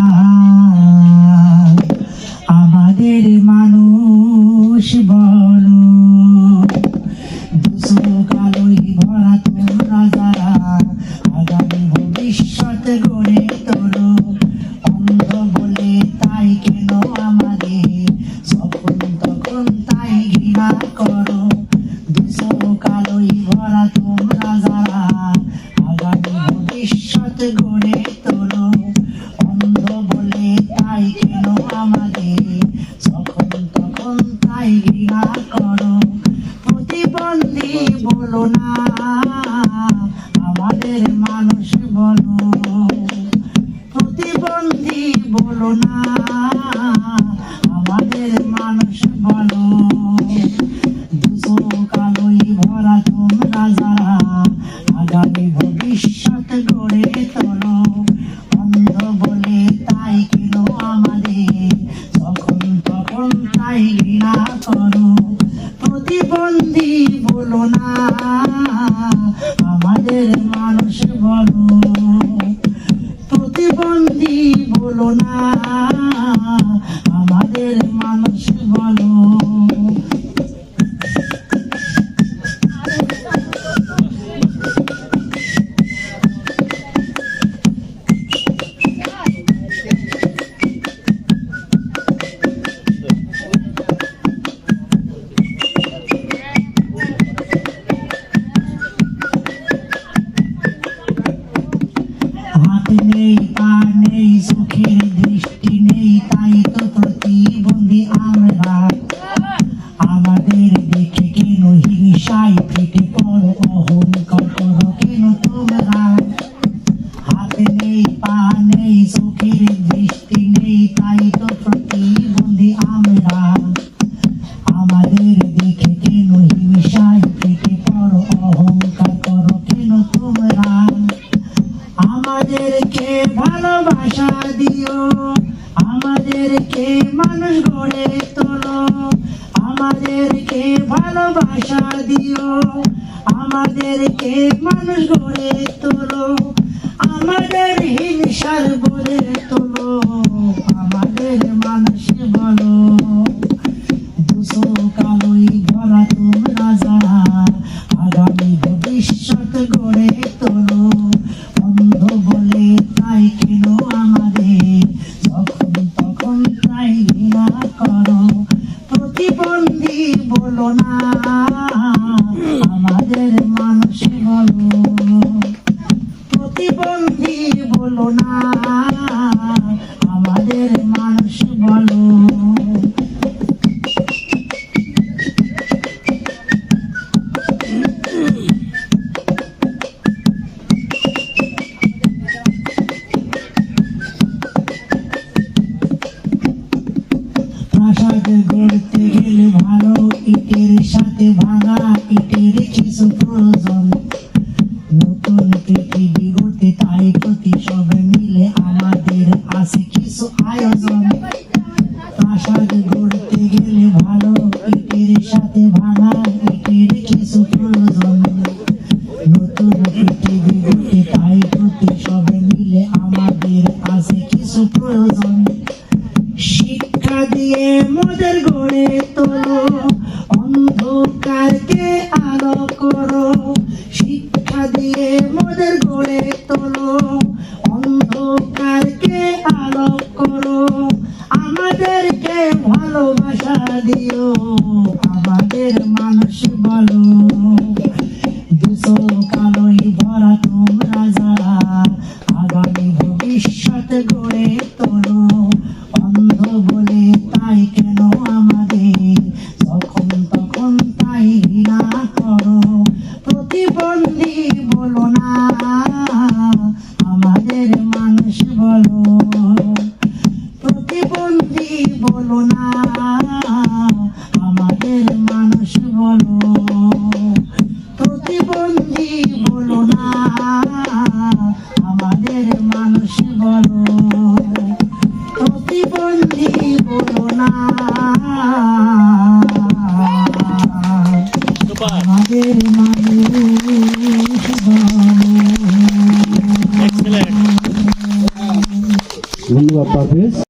আমাদের প্রতিবন্ধী বলো না, আমাদের মানুষ বলো। প্রতিবন্ধী বলো না, আমাদের মানুষ বলো। দুশো ভরা তোমরা যারা, আগামী ভবিষ্যৎ গড়ে তোলো। অন্ধ বলে তাই কেন আমাদের, যখন তখন তাই ঘৃণা করো। প্রতিবন্ধী বলো না। আমাদের মানুষ বলো প্রতিবন্ধী বলো না। পা নেই সুখের দৃষ্টি নেই তাই তো প্রতিবন্ধী আমরা আমাদের দেখে কেন হিংসায় ফেটে আমাদেরকে ভালোবাসা দিও। আমাদেরকে মানুষ গড়ে তোলো। আমাদেরকে ভালোবাসা দিও। আমাদেরকে মানুষ গড়ে তোলো। আমাদের হিংসার বলে তোলো। আমাদের মানুষ বলো। দুশো কালোই ভরা তোমরা যারা আগামী ভবিষ্যৎ গড়ে তোলো। বলো না, আমাদের মানুষ বলো প্রতিবন্ধী বলো না, আমাদের মানুষ বলো প্রাসাদ গড়তে গেলে ভালো ইটের সাথে ভাঙা ইটের কিছু প্রয়োজন। নতুন পৃথিবী গড়তে তাই প্রতি সব মিলে আমাদের আছে কিছু আয়োজন। প্রাসাদ গড়তে গেলে ভালো ইটের সাথে ভাঙা ইটের কিছু প্রয়োজন। নতুন পৃথিবী গড়তে তাই প্রতি সব মিলে আমাদের আছে কিছু প্রয়োজন। শিক্ষা দিয়ে মোদের গড়ে তোলো। অন্ধকারকে আলো করো, শিক্ষা দিয়ে মোদের গড়ে তোলো। অন্ধকারকে আলো করো, আমাদেরকে ভালোবাসা দিও, আমাদের মানুষ বলো। দুশো কালোই ভরা তোমরা যারা, আগামী ভবিষ্যৎ গড়ে তোলো। আমাদের মানুষ বলো প্রতিবন্ধী বলো না আমাদের মানুষ বলো প্রতিবন্ধী বলো না। আমাদের মানুষ বলো। ধন্যবাদ পারভেজ।